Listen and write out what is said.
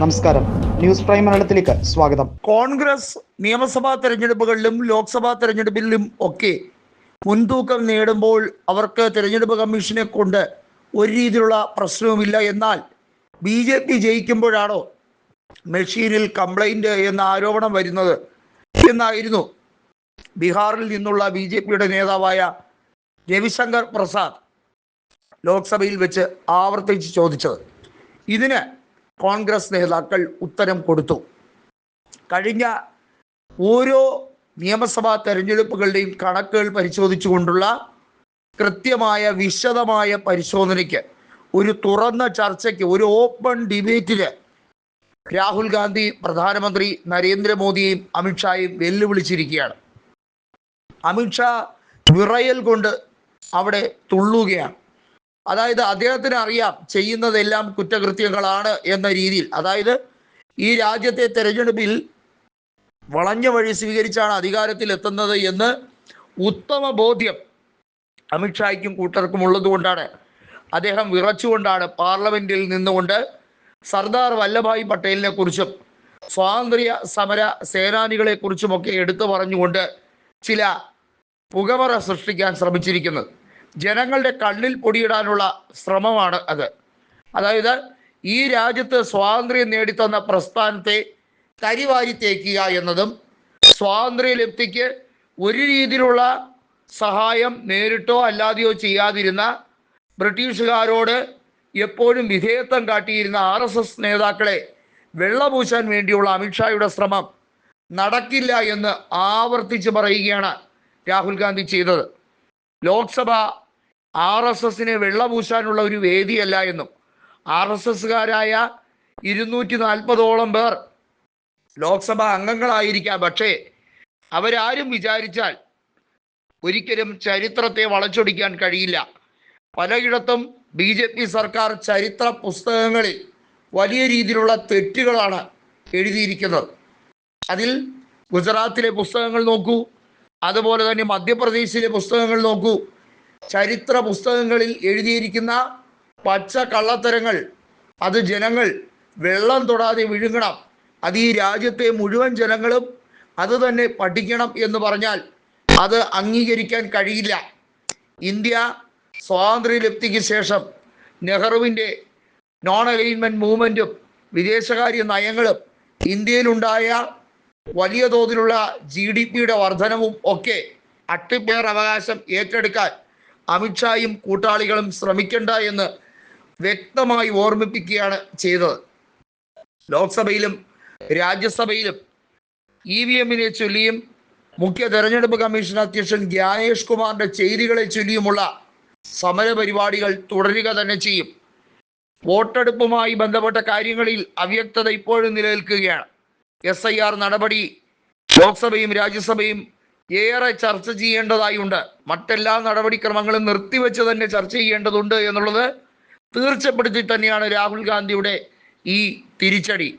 നമസ്കാരം. News prime മലയാളത്തിലേക്ക് സ്വാഗതം. കോൺഗ്രസ് നിയമസഭാ തെരഞ്ഞെടുപ്പുകളിലും ലോക്സഭാ തെരഞ്ഞെടുപ്പിലും ഒക്കെ മുൻതൂക്കം നേടുമ്പോൾ അവർക്ക് തെരഞ്ഞെടുപ്പ് കമ്മീഷനെ കൊണ്ട് ഒരു രീതിയിലുള്ള പ്രശ്നവുമില്ല. എന്നാൽ ബി ജെ പി ജയിക്കുമ്പോഴാണോ മെഷീനിൽ കംപ്ലൈന്റ് എന്ന ആരോപണം വരുന്നത് എന്നായിരുന്നു ബീഹാറിൽ നിന്നുള്ള ബി ജെ പിയുടെ നേതാവായ രവിശങ്കർ പ്രസാദ് ലോക്സഭയിൽ വെച്ച് ആവർത്തിച്ച് ചോദിച്ചത്. ഇതിന് കോൺഗ്രസ് നേതാക്കൾ ഉത്തരം കൊടുത്തു. കഴിഞ്ഞ ഓരോ നിയമസഭാ തെരഞ്ഞെടുപ്പുകളുടെയും കണക്കുകൾ പരിശോധിച്ചുകൊണ്ടുള്ള കൃത്യമായ വിശദമായ പരിശോധനയ്ക്ക് ഒരു തുറന്ന ചർച്ചയ്ക്ക് ഒരു ഓപ്പൺ ഡിബേറ്റിന് രാഹുൽ ഗാന്ധി പ്രധാനമന്ത്രി നരേന്ദ്രമോദിയെയും അമിത്ഷായെയും വെല്ലുവിളിച്ചിരിക്കുകയാണ്. അമിത്ഷാ വിറയൽ കൊണ്ട് അവിടെ തുള്ളുകയാണ്. അതായത് അദ്ദേഹത്തിന് അറിയാം ചെയ്യുന്നതെല്ലാം കുറ്റകൃത്യങ്ങളാണ് എന്ന രീതിയിൽ. അതായത് ഈ രാജ്യത്തെ തെരഞ്ഞെടുപ്പിൽ വളഞ്ഞ വഴി സ്വീകരിച്ചാണ് അധികാരത്തിൽ എത്തുന്നത് എന്ന് ഉത്തമ ബോധ്യം അമിത്ഷായ്ക്കും കൂട്ടർക്കും ഉള്ളതുകൊണ്ടാണ്. അദ്ദേഹം വിറച്ചുകൊണ്ടാണ് പാർലമെന്റിൽ നിന്നുകൊണ്ട് സർദാർ വല്ലഭായ് പട്ടേലിനെ കുറിച്ചും സ്വാതന്ത്ര്യ സമര സേനാനികളെ കുറിച്ചുമൊക്കെ എടുത്തു പറഞ്ഞുകൊണ്ട് ചില പുകമറ സൃഷ്ടിക്കാൻ ശ്രമിച്ചിരിക്കുന്നത്. ജനങ്ങളുടെ കണ്ണിൽ പൊടിയിടാനുള്ള ശ്രമമാണ് അത്. അതായത് ഈ രാജ്യത്ത് സ്വാതന്ത്ര്യം നേടിത്തന്ന പ്രസ്ഥാനത്തെ കരിവാരി തേക്കുക എന്നതും സ്വാതന്ത്ര്യ ലബ്ധിക്ക് ഒരു രീതിയിലുള്ള സഹായം നേരിട്ടോ അല്ലാതെയോ ചെയ്യാതിരുന്ന ബ്രിട്ടീഷുകാരോട് എപ്പോഴും വിധേയത്വം കാട്ടിയിരുന്ന ആർ എസ് എസ് നേതാക്കളെ വെള്ളപൂശാൻ വേണ്ടിയുള്ള അമിത്ഷായുടെ ശ്രമം നടക്കില്ല എന്ന് ആവർത്തിച്ച് പറയുകയാണ് രാഹുൽ ഗാന്ധി ചെയ്തത്. ലോക്സഭ ആർ എസ് എസിനെ വെള്ളപൂശാനുള്ള ഒരു വേദിയല്ല എന്നും ആർ എസ് എസ്സുകാരായ ഇരുന്നൂറ്റി നാൽപ്പതോളം പേർ ലോക്സഭ അംഗങ്ങളായിരിക്കാം. പക്ഷേ അവരാരും വിചാരിച്ചാൽ ഒരിക്കലും ചരിത്രത്തെ വളച്ചൊടിക്കാൻ കഴിയില്ല. പലയിടത്തും ബി ജെ പി സർക്കാർ ചരിത്ര പുസ്തകങ്ങളിൽ വലിയ രീതിയിലുള്ള തെറ്റുകളാണ് എഴുതിയിരിക്കുന്നത്. അതിൽ ഗുജറാത്തിലെ പുസ്തകങ്ങൾ നോക്കൂ. അതുപോലെ തന്നെ മധ്യപ്രദേശിലെ പുസ്തകങ്ങൾ നോക്കൂ. ചരിത്ര പുസ്തകങ്ങളിൽ എഴുതിയിരിക്കുന്ന പച്ച കള്ളത്തരങ്ങൾ അത് ജനങ്ങൾ വെള്ളം തൊടാതെ വിഴുങ്ങണം. അത് ഈ രാജ്യത്തെ മുഴുവൻ ജനങ്ങളും അത് തന്നെ പഠിക്കണം എന്ന് പറഞ്ഞാൽ അത് അംഗീകരിക്കാൻ കഴിയില്ല. ഇന്ത്യ സ്വാതന്ത്ര്യലബ്ധിക്ക് ശേഷം നെഹ്റുവിന്റെ നോൺ അലൈൻമെന്റ് മൂവ്മെന്റും വിദേശകാര്യ നയങ്ങളും ഇന്ത്യയിലുണ്ടായ വലിയ തോതിലുള്ള ജി ഡി പിയുടെ വർധനവും ഒക്കെ അട്ടിപ്പേർ അവകാശം ഏറ്റെടുക്കാൻ അമിത്ഷായും കൂട്ടാളികളും ശ്രമിക്കണ്ട എന്ന് വ്യക്തമായി ഓർമ്മിപ്പിക്കുകയാണ് ചെയ്തത്. ലോക്സഭയിലും രാജ്യസഭയിലും ഇ വി എമ്മിനെ ചൊല്ലിയും മുഖ്യ തെരഞ്ഞെടുപ്പ് കമ്മീഷൻ അധ്യക്ഷൻ ജ്ഞാനേഷ് കുമാറിന്റെ ചെയ്തികളെ ചൊല്ലിയുമുള്ള സമരപരിപാടികൾ തുടരുക തന്നെ ചെയ്യും. വോട്ടെടുപ്പുമായി ബന്ധപ്പെട്ട കാര്യങ്ങളിൽ അവ്യക്തത ഇപ്പോഴും നിലനിൽക്കുകയാണ്. എസ് ഐ ആർ നടപടി. ലോക്സഭയും രാജ്യസഭയും ഏറെ ചർച്ച ചെയ്യേണ്ടതായുണ്ട്. മറ്റെല്ലാ നടപടിക്രമങ്ങളും നിർത്തിവെച്ച് തന്നെ ചർച്ച ചെയ്യേണ്ടതുണ്ട് എന്നുള്ളത് തീർച്ചപ്പെടുത്തി തന്നെയാണ് രാഹുൽ ഗാന്ധിയുടെ ഈ തിരിച്ചടി.